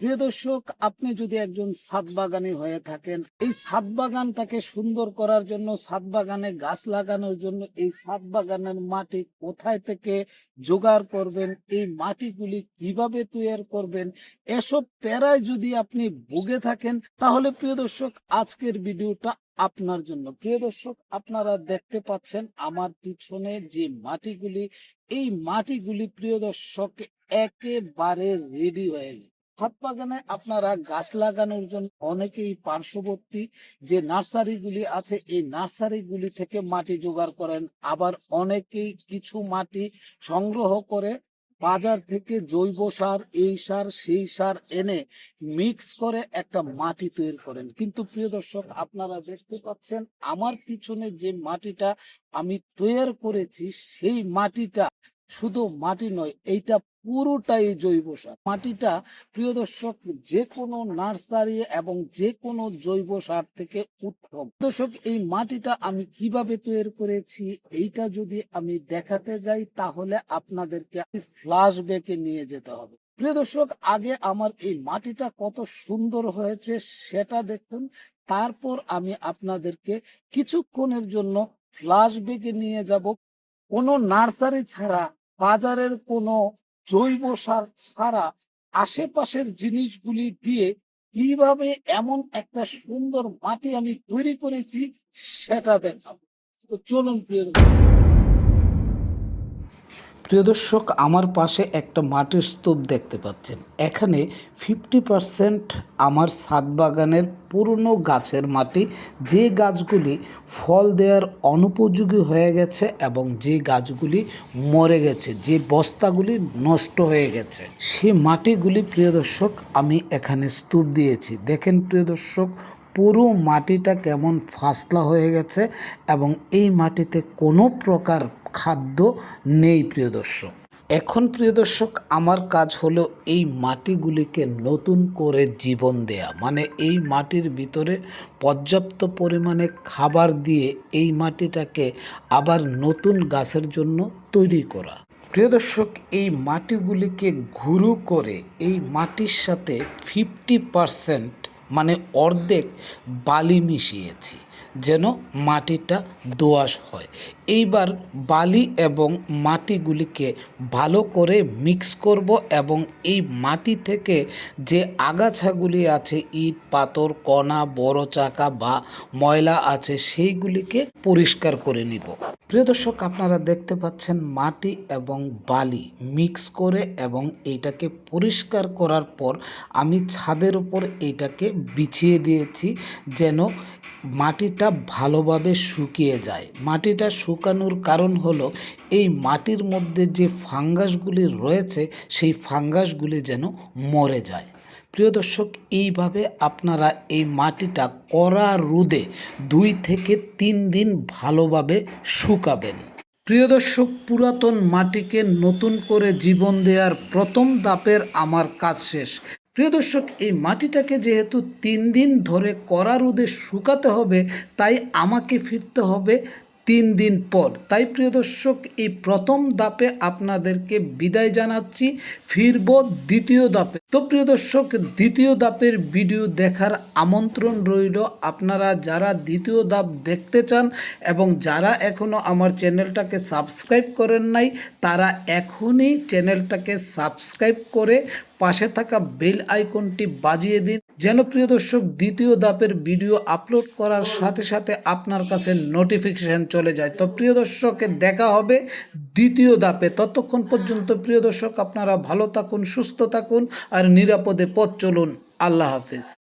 প্রিয় দর্শক, আপনি যদি একজন ছাদ বাগানি হয়ে থাকেন, এই ছাদ বাগানটাকে সুন্দর করার জন্য ছাদ বাগানে গাছ লাগানোর জন্য এই ছাদ বাগানের মাটি কোথায় থেকে জোগাড় করবেন, এই মাটিগুলি কীভাবে তৈরি করবেন, এসব প্যারায় যদি আপনি ভুগে থাকেন, তাহলে প্রিয় দর্শক, আজকের ভিডিওটা আপনার জন্য। প্রিয় দর্শক, আপনারা দেখতে পাচ্ছেন আমার পিছনে যে মাটিগুলি, এই মাটিগুলি প্রিয় দর্শক, একেবারে রেডি হয়ে গেছে। ছাদ বাগানে আপনারা গাছ লাগানোর জন্য অনেকেই পার্শ্ববর্তী যে নার্সারিগুলি আছে, এই নার্সারিগুলি থেকে মাটি জোগাড় করেন। আবার অনেকেই কিছু মাটি সংগ্রহ করে বাজার থেকে জৈব সার, এই সার, সেই সার এনে মিক্স করে একটা মাটি তৈরি করেন। কিন্তু প্রিয় দর্শক, আপনারা দেখতে পাচ্ছেন আমার পিছনে যে মাটিটা আমি তৈরি করেছি, সেই মাটিটা শুধু মাটি নয়, এইটা পুরোটাই জৈব সার। মাটিটা, প্রিয় দর্শক যে কোনো নার্সারি এবং যে কোনো জৈব সার থেকে উত্তম। দর্শক, এই মাটিটা আমি কীভাবে তৈরি করেছি, এইটা যদি আমি দেখাতে যাই, তাহলে আপনাদেরকে ফ্লাশ ব্যাকে নিয়ে যেতে হবে। প্রিয় দর্শক, আগে আমার এই মাটিটা কত সুন্দর হয়েছে সেটা দেখুন। তারপর আমি আপনাদেরকে কিছুক্ষণের জন্য ফ্লাশ ব্যাকে নিয়ে যাব। কোনো নার্সারি ছাড়া বাজারের কোনো জৈব সার ছাড়া আশেপাশের জিনিসগুলি দিয়ে কীভাবে এমন একটা সুন্দর মাটি আমি তৈরি করেছি সেটা দেখাবো। তো চলুন প্রিয় প্রিয় দর্শক, আমার পাশে একটা মাটির স্তূপ দেখতে পাচ্ছেন। এখানে ফিফটি পারসেন্ট আমার ছাদ বাগানের পুরনো গাছের মাটি, যে গাছগুলি ফল দেওয়ার অনুপযোগী হয়ে গেছে এবং যে গাছগুলি মরে গেছে, যে বস্তাগুলি নষ্ট হয়ে গেছে। সে মাটিগুলি, প্রিয় দর্শক, আমি এখানে স্তূপ দিয়েছি। দেখেন, প্রিয় দর্শক, পুরো মাটিটা কেমন ফাসলা হয়ে গেছে এবং এই মাটিতে কোনো প্রকার খাদ্য নেই প্রিয় দর্শক। এখন প্রিয় দর্শক, আমার কাজ হলো এই মাটিগুলিকে নতুন করে জীবন দেয়া। মানে এই মাটির ভিতরে পর্যাপ্ত পরিমাণে খাবার দিয়ে এই মাটিটাকে আবার নতুন গাছের জন্য তৈরি করা। প্রিয় দর্শক, এই মাটিগুলিকে ঘুরু করে এই মাটির সাথে ফিফটি পারসেন্ট মানে অর্ধেক বালি মিশিয়েছি, যেন মাটিটা দোআঁশ হয়। এইবার বালি এবং মাটিগুলিকে ভালো করে মিক্স করব এবং এই মাটি থেকে যে আগাছাগুলি আছে, ইট, পাথর, কণা, বড় চাকা বা ময়লা আছে, সেইগুলিকে পরিষ্কার করে নিব। প্রিয় দর্শক, আপনারা দেখতে পাচ্ছেন মাটি এবং বালি মিক্স করে এবং এইটাকে পরিষ্কার করার পর আমি ছাদের উপর এইটাকে বিছিয়ে দিয়েছি যেন মাটিটা ভালোভাবে শুকিয়ে যায়। মাটিটা শুকানোর কারণ হলো এই মাটির মধ্যে যে ফাঙ্গাসগুলি রয়েছে, সেই ফাঙ্গাসগুলি যেন মরে যায়। প্রিয় দর্শক, এইভাবে আপনারা এই মাটিটা কড়া রোদে দুই থেকে তিন দিন ভালোভাবে শুকাবেন। প্রিয় দর্শক, পুরাতন মাটিকে নতুন করে জীবন দেওয়ার প্রথম দাপের আমার কাজ শেষ। প্রিয় দর্শক, এই মাটিটাকে যেহেতু তিন দিন ধরে কড়া রোদে শুকাতে হবে, তাই আমাকে ফিরতে হবে তিন দিন পর। তাই প্রিয় দর্শক, এই প্রথম ধাপে আপনাদেরকে বিদায় জানাচ্ছি। ফিরব দ্বিতীয় ধাপে। তো প্রিয় দর্শক, দ্বিতীয় ধাপের ভিডিও দেখার আমন্ত্রণ রইল আপনারা যারা দ্বিতীয় ধাপ দেখতে চান এবং যারা এখনও আমার চ্যানেলটাকে সাবস্ক্রাইব করেন নাই, তারা এখনই চ্যানেলটাকে সাবস্ক্রাইব করে পাশে থাকা বেল আইকনটি বাজিয়ে দিন। যেন প্রিয় দর্শক, দ্বিতীয় দাপের ভিডিও আপলোড করার সাথে সাথে আপনার কাছে নোটিফিকেশান চলে যায়। তো প্রিয় দর্শককে দেখা হবে দ্বিতীয় দাপে ততক্ষণ পর্যন্ত প্রিয় দর্শক, আপনারা ভালো থাকুন, সুস্থ থাকুন আর নিরাপদে পথ চলুন। আল্লাহ হাফিজ।